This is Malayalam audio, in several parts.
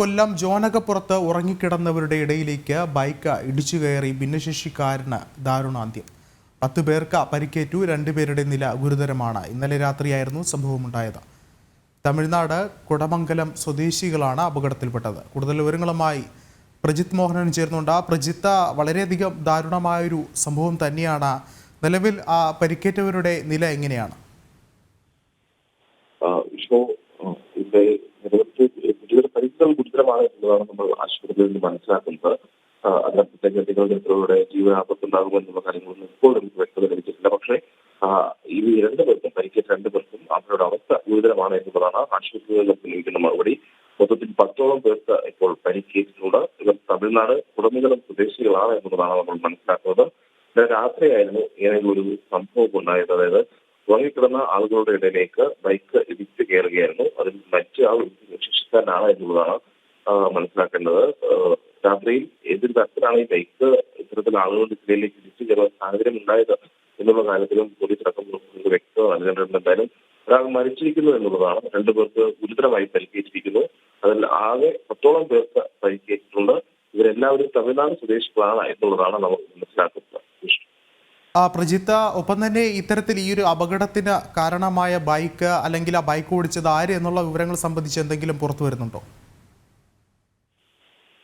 കൊല്ലം ജോനകപ്പുറത്ത് ഉറങ്ങിക്കിടന്നവരുടെ ഇടയിലേക്ക് ബൈക്ക് ഇടിച്ചു കയറി ഭിന്നശേഷിക്കാരന് ദാരുണാന്ത്യം. പത്ത് പേർക്ക് പരിക്കേറ്റു രണ്ടുപേരുടെ നില ഗുരുതരമാണ്. ഇന്നലെ രാത്രിയായിരുന്നു സംഭവമുണ്ടായത്. തമിഴ്നാട് കുടമംഗലം സ്വദേശികളാണ് അപകടത്തിൽപ്പെട്ടത്. കൂടുതൽ വിവരങ്ങളുമായി പ്രജിത് മോഹനൻ ചേർന്നുണ്ട് പ്രജിത്ത വളരെയധികം ദാരുണമായൊരു സംഭവം തന്നെയാണ്. നിലവിൽ ആ പരിക്കേറ്റവരുടെ നില എങ്ങനെയാണ്? വിഷ്ണു ഇവിടെ നിരവധി കുട്ടികളുടെ പരിസരം ഗുരുതരമാണ് എന്നുള്ളതാണ് നമ്മൾ ആശുപത്രിയിൽ നിന്ന് മനസ്സിലാക്കുന്നത്. ആ, അതിനകത്തേക്ക് എന്തെങ്കിലും ജീവനാപത്തുണ്ടാകും എന്നുള്ള കാര്യങ്ങളൊന്നും ഇപ്പോൾ നമുക്ക് വ്യക്തത ലഭിച്ചിട്ടില്ല. പക്ഷേ ഈ രണ്ട് പേർക്കും പരിക്കേറ്റ രണ്ടു പേർക്കും അവരുടെ അവസ്ഥ ഗുരുതരമാണ് എന്നുള്ളതാണ് ആശുപത്രികളിൽ ലഭിക്കുന്ന മറുപടി. മൊത്തത്തിൽ പത്തോളം പേർക്ക് ഇപ്പോൾ പരിക്കേറ്റിട്ടുണ്ട്. ഇവർ തമിഴ്നാട് ഉടമകളും സ്വദേശികളാണ് എന്നുള്ളതാണ് നമ്മൾ മനസ്സിലാക്കുന്നത്. രാത്രിയായിരുന്നു ഏതെങ്കിലും ഒരു സംഭവം ഉണ്ടായത്. അതായത് ഉറങ്ങിക്കിടന്ന ആളുകളുടെ ഇടയിലേക്ക് ബൈക്ക് ഇടിച്ച് കയറുകയായിരുന്നു. അതിൽ മറ്റ് ആൾ ശിക്ഷിക്കാനാണ് എന്നുള്ളതാണ് മനസ്സിലാക്കേണ്ടത്. രാത്രിയിൽ ഏതൊരു തരത്തിലാണ് ഈ ബൈക്ക് ഇത്തരത്തിൽ ആളുകളുടെ ഇടയിലേക്ക് ഇടിച്ചു കയറുന്ന സാഹചര്യം ഉണ്ടായത് എന്നുള്ള കാര്യത്തിലും പോലീസ് അടക്കം വ്യക്തത നൽകേണ്ടതുണ്ട്. എന്തായാലും ഒരാൾ മരിച്ചിരിക്കുന്നു എന്നുള്ളതാണ് രണ്ടുപേർക്ക് ഗുരുതരമായി പരിക്കേറ്റിരിക്കുന്നു. അതിൽ ആകെ പത്തോളം പേർക്ക് പരിക്കേറ്റിട്ടുണ്ട്. ഇവരെല്ലാവരും തമിഴ്നാട് സ്വദേശികളാണ് എന്നുള്ളതാണ് നമ്മൾ മനസ്സിലാക്കുന്നത്. ആ പ്രജിത്ത ഒപ്പം തന്നെ ഇത്തരത്തിൽ ഈ ഒരു അപകടത്തിന് കാരണമായ ബൈക്ക് അല്ലെങ്കിൽ ആ ബൈക്ക് ഓടിച്ചത് ആര് എന്നുള്ള വിവരങ്ങൾ സംബന്ധിച്ച് എന്തെങ്കിലും പുറത്തു വരുന്നുണ്ടോ?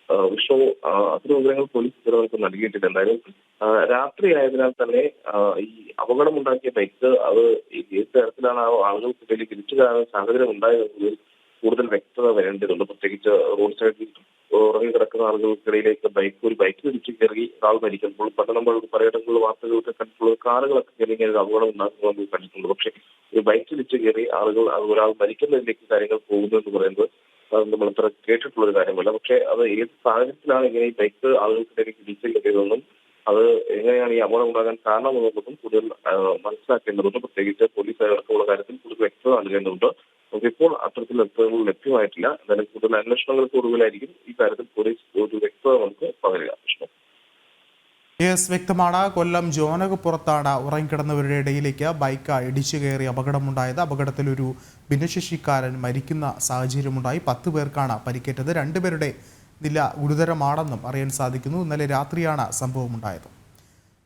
ആ, അത്തരം വിവരങ്ങൾ പോലീസ് ഇതുവരെ നൽകിയിട്ടില്ല. എന്തായാലും രാത്രി ആയതിനാൽ തന്നെ ഈ അപകടമുണ്ടാക്കിയ ബൈക്ക് അത് ഏത് തരത്തിലാണ് ആ ആളുകൾക്കിടയിൽ തിരിച്ചു കയറാൻ സാഹചര്യം ഉണ്ടായത് എന്നതിൽ കൂടുതൽ വ്യക്തത വരേണ്ടതുണ്ട്. പ്രത്യേകിച്ച് റോഡ് സൈഡിൽ ഉറങ്ങി കിടക്കുന്ന ആളുകൾക്കിടയിലേക്ക് ബൈക്ക് ഒരു ബൈക്ക് തിരിച്ചു കയറി ഒരാൾ മരിക്കുമ്പോൾ പണ്ട് നമ്മൾ പലയിടങ്ങളിലും വാർത്തകളൊക്കെ കണ്ടിട്ടുള്ളത് കാറുകളൊക്കെ കയറി ഇങ്ങനെ ഒരു അപകടം ഉണ്ടാക്കുന്നത് നമ്മൾ കണ്ടിട്ടുണ്ട്. പക്ഷേ ഒരു ബൈക്ക് തിരിച്ചു കയറി ആളുകൾ ഒരാൾ മരിക്കുന്നതിലേക്ക് കാര്യങ്ങൾ പോകുന്നു എന്ന് പറയുന്നത് അത് നമ്മൾ അത്ര കേട്ടിട്ടുള്ള ഒരു കാര്യമല്ല. പക്ഷേ അത് ഏത് സാഹചര്യത്തിലാണ് ഇങ്ങനെ ഈ ബൈക്ക് ആളുകൾക്കിടയിലേക്ക് ഇടിച്ചു കയറിയതെന്നും അത് എങ്ങനെയാണ് ഈ അപകടം ഉണ്ടാകാൻ കാരണമെന്നുള്ളതും കൂടുതൽ മനസ്സിലാക്കേണ്ടതുണ്ട്. പ്രത്യേകിച്ച് പോലീസ് അടക്കമുള്ള കാര്യത്തിൽ കൂടുതൽ വ്യക്തത നൽകേണ്ടതുണ്ട്. നമുക്കിപ്പോൾ അത്തരത്തിൽ വ്യക്തതകൾ ലഭ്യമായിട്ടില്ല. എന്നാലും കൂടുതൽ അന്വേഷണങ്ങൾക്ക് ഒടുവിലായിരിക്കും കാര്യത്തിൽ പോലീസ് ഒരു വ്യക്തത നമുക്ക് പകരുക വിഷ്ണു യെസ് വ്യക്തമാണ്. കൊല്ലം ജോനകപ്പുറത്താണ് ഉറങ്ങിക്കിടന്നവരുടെ ഇടയിലേക്ക് ബൈക്ക് ഇടിച്ചു കയറി അപകടമുണ്ടായത്. അപകടത്തിൽ ഒരു ഭിന്നശേഷിക്കാരൻ മരിക്കുന്ന സാഹചര്യമുണ്ടായി. പത്ത് പേർക്കാണ് പരിക്കേറ്റത്. രണ്ടുപേരുടെ നില ഗുരുതരമാണെന്നും അറിയാൻ സാധിക്കുന്നു. ഇന്നലെ രാത്രിയാണ് സംഭവമുണ്ടായത്.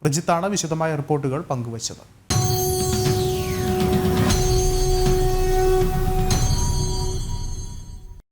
പ്രജിത്താണ് വിശദമായ റിപ്പോർട്ടുകൾ പങ്കുവച്ചത്.